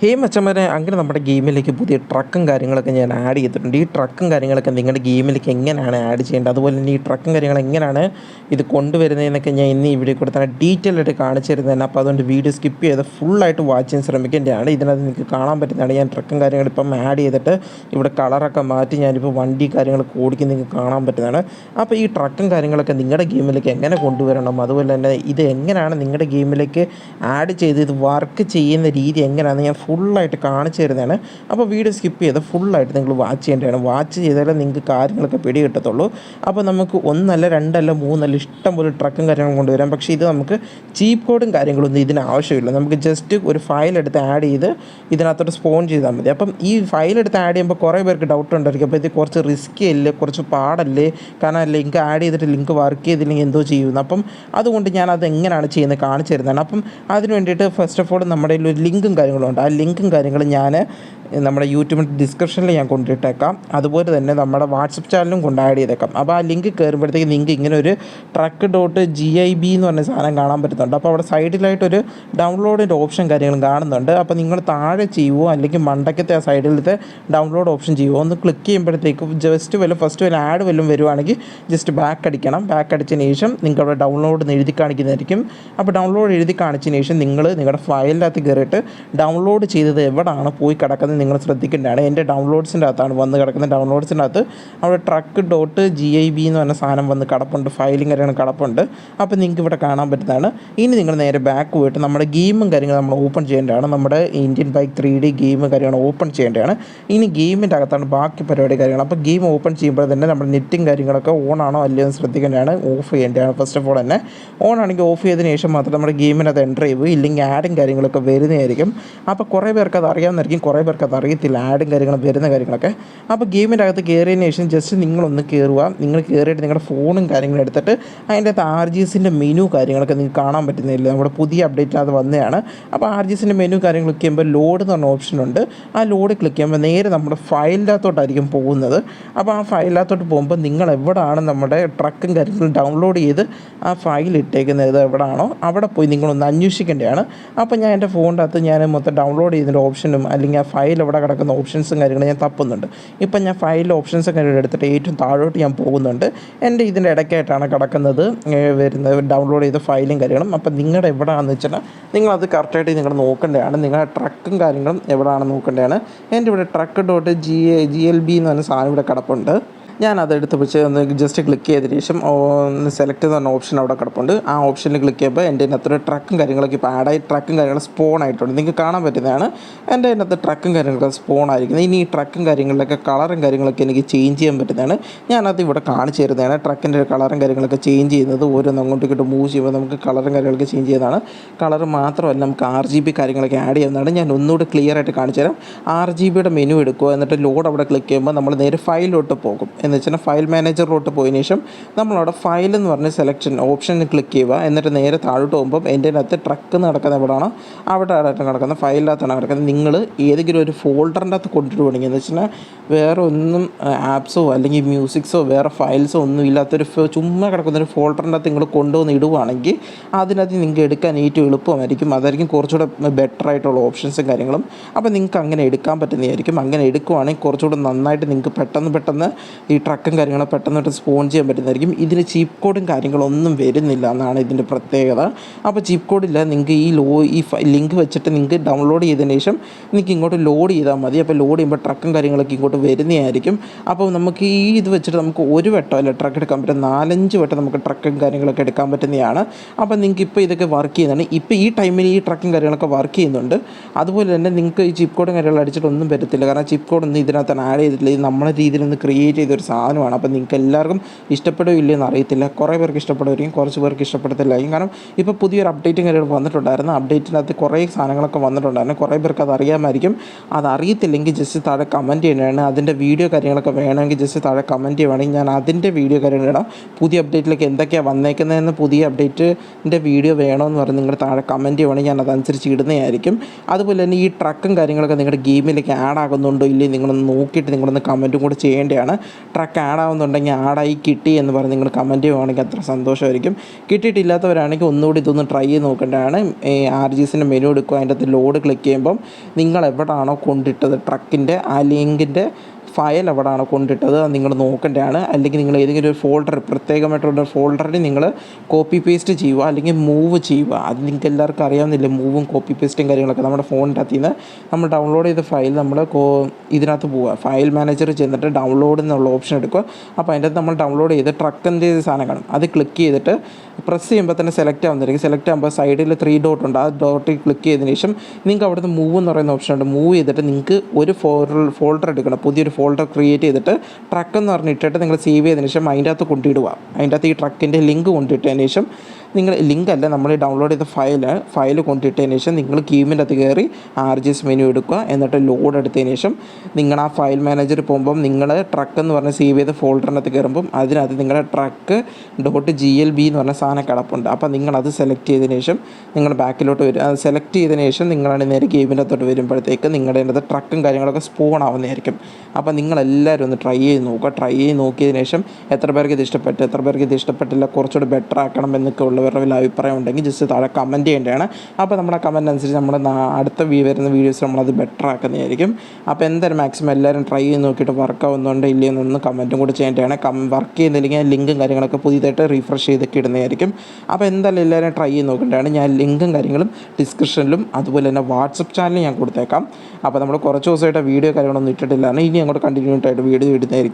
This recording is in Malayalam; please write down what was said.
ഹേ മച്ചമ്മരെ അങ്ങനെ നമ്മുടെ ഗെയിമിലേക്ക് പുതിയ ട്രക്കും കാര്യങ്ങളൊക്കെ ഞാൻ ആഡ് ചെയ്തിട്ടുണ്ട്. ഈ ട്രക്കും കാര്യങ്ങളൊക്കെ നിങ്ങളുടെ ഗെയിമിലേക്ക് എങ്ങനെയാണ് ആഡ് ചെയ്യേണ്ടത്? അതുപോലെ തന്നെ ഈ ട്രക്കും കാര്യങ്ങൾ എങ്ങനെയാണ് ഇത് കൊണ്ടുവരുന്നതെന്നൊക്കെ ഞാൻ ഇന്ന് ഇവിടെ കൂടെ തന്നെ ഡീറ്റെയിൽ ആയിട്ട് കാണിച്ചു തരുന്നതാണ്. അപ്പോൾ അതുകൊണ്ട് വീഡിയോ സ്കിപ്പ് ചെയ്ത് ഫുള്ളായിട്ട് വാച്ച് ചെയ്യാൻ ശ്രമിക്കേണ്ടതാണ്. ഇതിനകത്ത് നിങ്ങൾക്ക് കാണാൻ പറ്റുന്നതാണ്. ഞാൻ ട്രക്കും കാര്യങ്ങൾ ഇപ്പം ആഡ് ചെയ്തിട്ട് ഇവിടെ കളറൊക്കെ മാറ്റി ഞാനിപ്പോൾ വണ്ടി കാര്യങ്ങളൊക്കെ ഓടിക്കുന്ന നിങ്ങൾക്ക് കാണാൻ പറ്റുന്നതാണ്. അപ്പോൾ ഈ ട്രക്കും കാര്യങ്ങളൊക്കെ നിങ്ങളുടെ ഗെയിമിലേക്ക് എങ്ങനെ കൊണ്ടുവരണം? അതുപോലെ തന്നെ ഇത് എങ്ങനെയാണ് നിങ്ങളുടെ ഗെയിമിലേക്ക് ആഡ് ചെയ്ത് ഇത് വർക്ക് ചെയ്യുന്ന രീതി എങ്ങനെയാണ് ഞാൻ ഫുള്ളായിട്ട് കാണിച്ചു തരുന്നതാണ്. അപ്പോൾ വീഡിയോ സ്കിപ്പ് ചെയ്ത് ഫുള്ളായിട്ട് നിങ്ങൾ വാച്ച് ചെയ്യേണ്ടതാണ്. വാച്ച് ചെയ്താലേ നിങ്ങൾക്ക് കാര്യങ്ങളൊക്കെ പിടി കിട്ടത്തുള്ളൂ. അപ്പോൾ നമുക്ക് ഒന്നല്ല രണ്ടല്ല മൂന്നല്ല ഇഷ്ടം പോലെ ട്രക്കും കാര്യങ്ങളും കൊണ്ടുവരാം. പക്ഷേ ഇത് നമുക്ക് ചീപ്പ് കോഡും കാര്യങ്ങളൊന്നും ഇതിന് ആവശ്യമില്ല. നമുക്ക് ജസ്റ്റ് ഒരു ഫയൽ എടുത്ത് ആഡ് ചെയ്ത് ഇതിനകത്തോട്ട് സ്പോൺ ചെയ്താൽ മതി. അപ്പം ഈ ഫയൽ എടുത്ത് ആഡ് ചെയ്യുമ്പോൾ കുറേ പേർക്ക് ഡൗട്ട് ഉണ്ടായിരിക്കും. അപ്പോൾ ഇത് കുറച്ച് റിസ്കി അല്ലേ? കുറച്ച് പാടല്ലേ? കാരണം ലിങ്ക് ആഡ് ചെയ്തിട്ട് ലിങ്ക് വർക്ക് ചെയ്തില്ലെങ്കിൽ എന്തോ ചെയ്യുന്നു അപ്പം അതുകൊണ്ട് ഞാൻ അത് എങ്ങനെയാണ് ചെയ്യുന്നത് കാണിച്ചു തരുന്നതാണ്. അപ്പം അതിന് വേണ്ടിയിട്ട് ഫസ്റ്റ് ഓഫ് ഓൾ നമ്മുടെ ഒരു ലിങ്കും കാര്യങ്ങളും ഉണ്ട്. ആ ലിങ്കും കാര്യങ്ങളും ഞാൻ നമ്മുടെ യൂട്യൂബിന്റെ ഡിസ്ക്രിപ്ഷനിൽ ഞാൻ കൊണ്ടിട്ടേക്കാം. അതുപോലെ തന്നെ നമ്മുടെ വാട്സപ്പ് ചാനലും കൊണ്ട് ആഡ് ചെയ്തേക്കാം. അപ്പോൾ ആ ലിങ്ക് കയറുമ്പോഴത്തേക്ക് നിങ്ങൾക്ക് ഇങ്ങനെ ഒരു truck dot G I B എന്ന് പറഞ്ഞ സാധനം കാണാൻ പറ്റുന്നുണ്ട്. അപ്പോൾ അവിടെ സൈഡിലായിട്ടൊരു ഡൗൺലോഡിന്റെ ഓപ്ഷൻ കാര്യങ്ങളും കാണുന്നുണ്ട്. അപ്പോൾ നിങ്ങൾ താഴെ ചെയ്യുമോ അല്ലെങ്കിൽ മണ്ടക്കത്തെ ആ സൈഡിലത്തെ ഡൗൺലോഡ് ഓപ്ഷൻ ചെയ്യുമോ ഒന്ന് ക്ലിക്ക് ചെയ്യുമ്പോഴത്തേക്കും ജസ്റ്റ് വല്ല ഫസ്റ്റ് വല്ല ആഡ് വല്ലതും വരുവാണെങ്കിൽ ജസ്റ്റ് ബാക്ക് അടിക്കണം. ബാക്ക് അടിച്ചതിന് ശേഷം നിങ്ങൾക്ക് അവിടെ ഡൗൺലോഡ് എഴുതി കാണിക്കുന്നതായിരിക്കും. അപ്പോൾ ഡൗൺലോഡ് എഴുതി കാണിച്ചതിന് ശേഷം നിങ്ങൾ നിങ്ങളുടെ ഫയലിനകത്ത് കയറിയിട്ട് ഡൗൺലോഡ് ചെയ്തത് എവിടെയാണ് പോയി കിടക്കുന്നത് നിങ്ങൾ ശ്രദ്ധിക്കേണ്ടതാണ്. എന്റെ ഡൗൺലോഡ്സിന്റെ അകത്താണ് വന്ന് കിടക്കുന്ന ഡൗൺലോഡ്സിന്റെ അകത്ത് അവിടെ truck dot G I B എന്ന് പറഞ്ഞ സാധനം വന്ന് കിടപ്പുണ്ട്. ഫയലും കാര്യങ്ങളും കിടപ്പുണ്ട്. അപ്പോൾ നിങ്ങൾക്ക് ഇവിടെ കാണാൻ പറ്റുന്നതാണ്. ഇനി നിങ്ങൾ നേരെ ബാക്ക് പോയിട്ട് നമ്മുടെ ഗെയിമും കാര്യങ്ങളും നമ്മൾ ഓപ്പൺ ചെയ്യേണ്ടതാണ്. നമ്മുടെ Indian bike three D game കാര്യങ്ങളും ഓപ്പൺ ചെയ്യേണ്ടതാണ്. ഇനി ഗെയിമിന്റെ അകത്താണ് ബാക്കി പരിപാടി കാര്യങ്ങൾ. അപ്പോൾ ഗെയിം ഓപ്പൺ ചെയ്യുമ്പോൾ തന്നെ നമ്മുടെ നെറ്റും കാര്യങ്ങളൊക്കെ ഓൺ ആണോ അല്ലയോ എന്ന് ശ്രദ്ധിക്കേണ്ടതാണ്. ഓഫ് ചെയ്യേണ്ടതാണ് ഫസ്റ്റ് ഓഫ് ഓൾ തന്നെ. ഓൺ ആണെങ്കിൽ ഓഫ് ചെയ്തതിന് ശേഷം മാത്രം നമ്മുടെ ഗെയിമിനകത്ത് എന്റർ ചെയ്യുക. ഇല്ലെങ്കിൽ ആഡും കാര്യങ്ങളൊക്കെ വരുന്നതായിരിക്കും. അപ്പോൾ കുറേ പേർക്ക് അത് അറിയാമെന്നായിരിക്കും കുറേ പേർക്ക് അത് അറിയത്തില്ല. ആഡും കാര്യങ്ങളും വരുന്ന കാര്യങ്ങളൊക്കെ. അപ്പോൾ ഗെയിമിന്റെ അകത്ത് കയറിയതിന് ശേഷം ജസ്റ്റ് നിങ്ങളൊന്ന് കയറുക നിങ്ങൾ കയറിയിട്ട് നിങ്ങളുടെ ഫോണും കാര്യങ്ങളും എടുത്തിട്ട് അതിന്റെ അകത്ത് ആർ ജി എസിന്റെ മെനു കാര്യങ്ങളൊക്കെ നിങ്ങൾക്ക് കാണാൻ പറ്റുന്നില്ല. നമ്മുടെ പുതിയ അപ്ഡേറ്റ് അത് വന്നതാണ്. അപ്പോൾ ആർ ജി എസിന്റെ മെനു കാര്യങ്ങൾ ക്ലിക്ക് ചെയ്യുമ്പോൾ ലോഡ് എന്ന് പറഞ്ഞ ഓപ്ഷൻ ഉണ്ട്. ആ ലോഡ് ക്ലിക്ക് ചെയ്യുമ്പോൾ നേരെ നമ്മുടെ ഫയലിനകത്തോട്ടായിരിക്കും പോകുന്നത്. അപ്പോൾ ആ ഫയലിനകത്തോട്ട് പോകുമ്പോൾ നിങ്ങൾ എവിടെയാണ് നമ്മുടെ ട്രക്കും കാര്യങ്ങളും ഡൗൺലോഡ് ചെയ്ത് ആ ഫയൽ ഇട്ടേക്കുന്നത്? എവിടെയാണോ അവിടെ പോയി നിങ്ങളൊന്ന് അന്വേഷിക്കേണ്ടതാണ്. അപ്പോൾ ഞാൻ എന്റെ ഫോണിന്റെ അകത്ത് ഞാൻ മൊത്തം ഡൗൺലോഡ് ചെയ്യുന്നതിന്റെ ഓപ്ഷനും അല്ലെങ്കിൽ ആ ഫയൽ എവിടെ കിടക്കുന്ന ഓപ്ഷൻസും കാര്യങ്ങളും ഞാൻ തപ്പുന്നുണ്ട്. ഇപ്പം ഞാൻ ഫയൽ ഓപ്ഷൻസും കാര്യങ്ങളും എടുത്തിട്ട് ഏറ്റവും താഴോട്ട് ഞാൻ പോകുന്നുണ്ട്. എന്റെ ഇതിന്റെ ഇടയ്ക്കായിട്ടാണ് കിടക്കുന്നത് വരുന്നത് ഡൗൺലോഡ് ചെയ്ത ഫയലും കാര്യങ്ങളും. അപ്പം നിങ്ങളുടെ എവിടെയാണെന്ന് വെച്ചാൽ നിങ്ങളത് കറക്റ്റായിട്ട് നിങ്ങൾ നോക്കേണ്ടതാണ്. നിങ്ങളുടെ ട്രക്കും കാര്യങ്ങളും എവിടെയാണ് നോക്കേണ്ടതാണ്. എന്റെ ഇവിടെ truck dot G G L B എന്ന് പറഞ്ഞ സാധനം ഇവിടെ കിടപ്പുണ്ട്. ഞാൻ അതെടുത്ത് വെച്ച് ഒന്ന് ജസ്റ്റ് ക്ലിക്ക് ചെയ്തതിന് ശേഷം ഒന്ന് സെലക്ട് പറഞ്ഞ ഓപ്ഷൻ അവിടെ കിടപ്പുണ്ട്. ആ ഓപ്ഷനിൽ ക്ലിക്ക് ചെയ്യുമ്പോൾ എന്റെ അതിനകത്തൊരു ട്രക്കും കാര്യങ്ങളൊക്കെ ഇപ്പോൾ ആഡായി ട്രക്കും കാര്യങ്ങളും സ്പോൺ ആയിട്ടുണ്ട്. നിങ്ങൾക്ക് കാണാൻ പറ്റുന്നതാണ്. എന്റെ അതിനകത്ത് ട്രക്കും കാര്യങ്ങളൊക്കെ സ്പോൺ ആയിരിക്കുന്നത് ഇനി ഈ ട്രക്കും കാര്യങ്ങളിലൊക്കെ കളറും കാര്യങ്ങളൊക്കെ എനിക്ക് ചേഞ്ച് ചെയ്യാൻ പറ്റുന്നതാണ്. ഞാനത് ഇവിടെ കാണിച്ചു തരുന്നതാണ്. ട്രക്കിന്റെ കളറും കാര്യങ്ങളൊക്കെ ചേഞ്ച് ചെയ്യുന്നത് ഓരോന്ന് അങ്ങോട്ടും ഇങ്ങോട്ടും മൂവ് ചെയ്യുമ്പോൾ നമുക്ക് കളറും കാര്യങ്ങളൊക്കെ ചേഞ്ച് ചെയ്യുന്നതാണ്. കളർ മാത്രമല്ല നമുക്ക് ആർ ജി ബി കാര്യങ്ങളൊക്കെ ആഡ് ചെയ്യുന്നതാണ്. ഞാൻ ഒന്നുകൂടി ക്ലിയർ ആയിട്ട് കാണിച്ചു തരാം. ആർ ജി ബിയുടെ മെനു എടുക്കുക എന്നിട്ട് ലോഡ് അവിടെ ക്ലിക്ക് ചെയ്യുമ്പോൾ നമ്മൾ നേരെ ഫയലിലോട്ട് പോകും. എന്ന് വെച്ചാൽ ഫയൽ മാനേജറിലോട്ട് പോയതിന് ശേഷം നമ്മളവിടെ ഫയൽ എന്ന് പറഞ്ഞ സെലക്ഷൻ ഓപ്ഷൻ ക്ലിക്ക് ചെയ്യുക. എന്നിട്ട് നേരെ താഴോട്ട് പോകുമ്പോൾ എന്റെ അകത്ത് ട്രക്ക് നടക്കുന്ന എവിടെയാണ് അവിടെ ആയിട്ട് കിടക്കുന്ന ഫയലിനകത്താണ് കിടക്കുന്നത് നിങ്ങൾ ഏതെങ്കിലും ഒരു ഫോൾഡറിന്റെ അകത്ത് കൊണ്ടുവരുവാണെങ്കിൽ എന്ന് വെച്ചാൽ വേറെ ഒന്നും ആപ്സോ അല്ലെങ്കിൽ മ്യൂസിക്സോ വേറെ ഫയൽസോ ഒന്നും ഇല്ലാത്തൊരു ചുമ്മാ കിടക്കുന്ന ഒരു ഫോൾഡറിന്റെ അകത്ത് നിങ്ങൾ കൊണ്ടുവന്ന് ഇടുവാണെങ്കിൽ അതിനകത്ത് നിങ്ങൾക്ക് എടുക്കാൻ ഏറ്റവും എളുപ്പമായിരിക്കും. അതായിരിക്കും കുറച്ചുകൂടെ ബെറ്റർ ആയിട്ടുള്ള ഓപ്ഷൻസും കാര്യങ്ങളും. അപ്പോൾ നിങ്ങൾക്ക് അങ്ങനെ എടുക്കാൻ പറ്റുന്നതായിരിക്കും. അങ്ങനെ എടുക്കുവാണെങ്കിൽ കുറച്ചുകൂടെ നന്നായിട്ട് നിങ്ങൾക്ക് പെട്ടെന്ന് പെട്ടെന്ന് ഈ ട്രക്കും കാര്യങ്ങളും പെട്ടെന്ന് സ്പോൺ ചെയ്യാൻ പറ്റുന്നതായിരിക്കും. ഇതിന് ചീപ്പ് കോഡും കാര്യങ്ങളൊന്നും വരുന്നില്ല എന്നാണ് ഇതിന്റെ പ്രത്യേകത. അപ്പോൾ ചീപ്പ് കോഡില്ല നിങ്ങൾക്ക് ഈ ലോ ഈ ലിങ്ക് വെച്ചിട്ട് നിങ്ങൾക്ക് ഡൗൺലോഡ് ചെയ്തതിന് ശേഷം നിങ്ങൾക്ക് ഇങ്ങോട്ട് ലോഡ് ചെയ്താൽ മതി. അപ്പോൾ ലോഡ് ചെയ്യുമ്പോൾ ട്രക്കും കാര്യങ്ങളൊക്കെ ഇങ്ങോട്ട് വരുന്നതായിരിക്കും. അപ്പോൾ നമുക്ക് ഈ ഇത് വെച്ചിട്ട് നമുക്ക് ഒരു വട്ടം അല്ല ട്രക്ക് എടുക്കാൻ പറ്റും? നാലഞ്ച് വട്ടം നമുക്ക് ട്രക്കും കാര്യങ്ങളൊക്കെ എടുക്കാൻ പറ്റുന്നതാണ്. അപ്പോൾ നിങ്ങൾക്ക് ഇപ്പോൾ ഇതൊക്കെ വർക്ക് ചെയ്യുന്നതാണ്. ഇപ്പോൾ ഈ ടൈമിൽ ഈ ട്രക്കും കാര്യങ്ങളൊക്കെ വർക്ക് ചെയ്യുന്നുണ്ട്. അതുപോലെ തന്നെ നിങ്ങൾക്ക് ഈ ചിപ്പ് കോഡും കാര്യങ്ങളും അടിച്ചിട്ടൊന്നും പറ്റത്തില്ല കാരണം ചിപ്പ് കോഡ് ഒന്നും ഇതിനകത്ത് ആഡ് ചെയ്തിട്ടില്ല. ഇത് നമ്മുടെ രീതിയിൽ ഒന്ന് ക്രിയേറ്റ് ചെയ്തൊരു സാധനമാണ്. അപ്പോൾ നിങ്ങൾക്ക് എല്ലാവർക്കും ഇഷ്ടപ്പെടുകയോ ഇല്ലയെന്ന് അറിയത്തില്ല. കുറേ പേർക്ക് ഇഷ്ടപ്പെടുമായിരിക്കും കുറച്ച് പേർക്ക് ഇഷ്ടപ്പെടത്തില്ലായിരിക്കും കാരണം ഇപ്പോൾ പുതിയൊരു അപ്ഡേറ്റും കാര്യങ്ങൾ വന്നിട്ടുണ്ടായിരുന്നു. അപ്ഡേറ്റിനകത്ത് കുറേ സാധനങ്ങളൊക്കെ വന്നിട്ടുണ്ടായിരുന്നു. കുറേ പേർക്ക് അത് അറിയാമായിരിക്കും. അത് അറിയത്തില്ലെങ്കിൽ ജസ്റ്റ് താഴെ കമന്റ് ചെയ്യണതാണ് അതിന്റെ വീഡിയോ കാര്യങ്ങളൊക്കെ വേണമെങ്കിൽ ജസ്റ്റ് താഴെ കമന്റ് ചെയ്യുവാണെങ്കിൽ ഞാൻ അതിന്റെ വീഡിയോ കാര്യങ്ങൾ ഇടാം. പുതിയ അപ്ഡേറ്റിലേക്ക് എന്തൊക്കെയാണ് വന്നേക്കുന്നതെന്ന് പുതിയ അപ്ഡേറ്റിന്റെ വീഡിയോ വേണമെന്ന് പറഞ്ഞ് നിങ്ങൾ താഴെ കമന്റ് ചെയ്യുവാണെങ്കിൽ ഞാൻ അതനുസരിച്ച് ഇടുന്നതായിരിക്കും. അതുപോലെ തന്നെ ഈ ട്രക്കും കാര്യങ്ങളൊക്കെ നിങ്ങളുടെ ഗെയിമിലേക്ക് ആഡ് ആകുന്നുണ്ടോ ഇല്ലേ നിങ്ങളൊന്ന് നോക്കിയിട്ട് നിങ്ങളൊന്ന് കമന്റും കൂടെ ചെയ്യേണ്ടതാണ്. ട്രക്ക് ആഡ് ആവുന്നുണ്ടെങ്കിൽ ആഡായി കിട്ടി എന്ന് പറഞ്ഞ് നിങ്ങൾ കമന്റ് ചെയ്യുവാണെങ്കിൽ അത്ര സന്തോഷമായിരിക്കും. കിട്ടിയിട്ടില്ലാത്തവരാണെങ്കിൽ ഒന്നുകൂടി ഇതൊന്ന് ട്രൈ ചെയ്ത് നോക്കേണ്ടതാണ്. ആർ ജി എസിന്റെ മെനു എടുക്കുക അതിന്റെ അകത്ത് ലോഡ് ക്ലിക്ക് ചെയ്യുമ്പം നിങ്ങൾ എവിടെയാണോ കൊണ്ടിട്ടത് ട്രക്കിന്റെ ആ ലിങ്കിന്റെ ഫയൽ എവിടെയാണോ കൊണ്ടിട്ടത് നിങ്ങൾ നോക്കേണ്ടതാണ്. അല്ലെങ്കിൽ നിങ്ങൾ ഏതെങ്കിലും ഒരു ഫോൾഡർ പ്രത്യേകമായിട്ടുള്ള ഫോൾഡറിൽ നിങ്ങൾ കോപ്പി പേസ്റ്റ് ചെയ്യുക അല്ലെങ്കിൽ മൂവ് ചെയ്യുക. അത് നിങ്ങൾക്ക് എല്ലാവർക്കും അറിയാവുന്നില്ല മൂവും കോപ്പി പേസ്റ്റും കാര്യങ്ങളൊക്കെ നമ്മുടെ ഫോണിന്റെ അകത്ത് നിന്ന് നമ്മൾ ഡൗൺലോഡ് ചെയ്ത ഫയൽ നമ്മൾ ഇതിനകത്ത് പോവുക. ഫയൽ മാനേജർ ചെന്നിട്ട് ഡൗൺലോഡ് എന്നുള്ള ഓപ്ഷൻ എടുക്കുക. അപ്പോൾ അതിന്റെ അകത്ത് നമ്മൾ ഡൗൺലോഡ് ചെയ്ത് ട്രക്കിന്റെ സാധനം കാണും. അത് ക്ലിക്ക് ചെയ്തിട്ട് പ്രസ് ചെയ്യുമ്പോൾ തന്നെ സെലക്ട് ആവുന്നതായിരിക്കും. സെലക്ട് ആകുമ്പോൾ സൈഡിൽ ത്രീ ഡോട്ട് ഉണ്ട്. ആ ഡോട്ടിൽ ക്ലിക്ക് ചെയ്തതിന് ശേഷം നിങ്ങൾക്ക് അവിടുന്ന് മൂവ് എന്ന് പറയുന്ന ഓപ്ഷൻ ഉണ്ട്. മൂവ് ചെയ്തിട്ട് നിങ്ങൾക്ക് ഒരു ഫോൾഡർ ഫോൾഡർ എടുക്കണം. പുതിയൊരു ഫോൾഡർ ക്രിയേറ്റ് ചെയ്തിട്ട് ട്രക്ക് എന്ന് പറഞ്ഞിട്ടിട്ട് നിങ്ങൾ സേവ് ചെയ്തതിന് ശേഷം അതിന്റെ അകത്ത് കൊണ്ടിടുക അതിന്റെ അകത്ത് ഈ ട്രക്കിന്റെ ലിങ്ക് കൊണ്ടിട്ടതിന് ശേഷം നിങ്ങൾ ലിങ്ക് അല്ല നമ്മൾ ഡൗൺലോഡ് ചെയ്ത ഫയൽ ഫയൽ കൊണ്ടിട്ടതിന് ശേഷം നിങ്ങൾ കീമിന്റെ അകത്ത് കയറി ആർ ജി എസ് മെനു എടുക്കുക. എന്നിട്ട് ലോഡ് എടുത്തതിന് ശേഷം നിങ്ങൾ ആ ഫയൽ മാനേജർ പോകുമ്പം നിങ്ങൾ ട്രക്ക് എന്ന് പറഞ്ഞ് സേവ് ചെയ്ത ഫോൾഡറിനകത്ത് കയറുമ്പം അതിനകത്ത് നിങ്ങളുടെ truck dot G L B എന്ന് പറഞ്ഞ സാധനം കിടപ്പുണ്ട്. അപ്പോൾ നിങ്ങളത് സെലക്ട് ചെയ്തതിന് ശേഷം നിങ്ങൾ ബാക്കിലോട്ട് വരും. അത് സെലക്ട് ചെയ്തതിന് ശേഷം നിങ്ങളാണ് നേരെ ഗെയിമിന്റെ അകത്തോട്ട് വരുമ്പോഴത്തേക്ക് നിങ്ങളുടെ അതിന്റെ ട്രക്കും കാര്യങ്ങളൊക്കെ സ്പോൺ ആവുന്നതായിരിക്കും. അപ്പോൾ നിങ്ങളെല്ലാവരും ഒന്ന് ട്രൈ ചെയ്ത് നോക്കുക. ട്രൈ ചെയ്ത് നോക്കിയതിന് ശേഷം എത്ര പേർക്ക് ഇത് ഇഷ്ടപ്പെട്ടു? എത്ര പേർക്ക് ഇത് ഇഷ്ടപ്പെട്ടില്ല? കുറച്ചുകൂടി ബെറ്റർ ആക്കണം എന്നൊക്കെ ഉള്ളവരുടെ വല്ല അഭിപ്രായം ഉണ്ടെങ്കിൽ ജസ്റ്റ് താഴെ കമന്റ് ചെയ്യേണ്ടതാണ്. അപ്പോൾ നമ്മുടെ കമന്റ് അനുസരിച്ച് നമ്മൾ അടുത്ത വരുന്ന വീഡിയോസ് നമ്മളത് ബെറ്റർ ആക്കുന്നതായിരിക്കും. അപ്പോൾ എന്തായാലും മാക്സിമം എല്ലാവരും ട്രൈ ചെയ്ത് നോക്കിയിട്ട് വർക്ക് ആവുന്നുണ്ടോ ഇല്ലയോ എന്നൊന്ന് കമന്റും കൂടി ചെയ്യേണ്ടതാണ്. കം വർക്ക് ചെയ്യുന്നില്ലെങ്കിൽ ലിങ്കും കാര്യങ്ങളൊക്കെ പുതിയതായിട്ട് റീഫ്രഷ് ചെയ്തൊക്കെ ഇടുന്നതായിരിക്കും. അപ്പോൾ എന്തായാലും എല്ലാവരും ട്രൈ ചെയ്ത് നോക്കേണ്ടതാണ്. ഞാൻ ലിങ്കും കാര്യങ്ങളും ഡിസ്ക്രിപ്ഷനിലും അതുപോലെ തന്നെ വാട്സപ്പ് ചാനലിൽ ഞാൻ കൊടുത്തേക്കാം. അപ്പോൾ നമ്മൾ കുറച്ച് ദിവസമായിട്ട് വീഡിയോ കാര്യങ്ങളൊന്നും ഇട്ടിട്ടില്ലാണ് ഇനി അങ്ങോട്ട് കണ്ടിന്യൂ ആയിട്ട് വീഡിയോ ഇടുന്നതായിരിക്കും.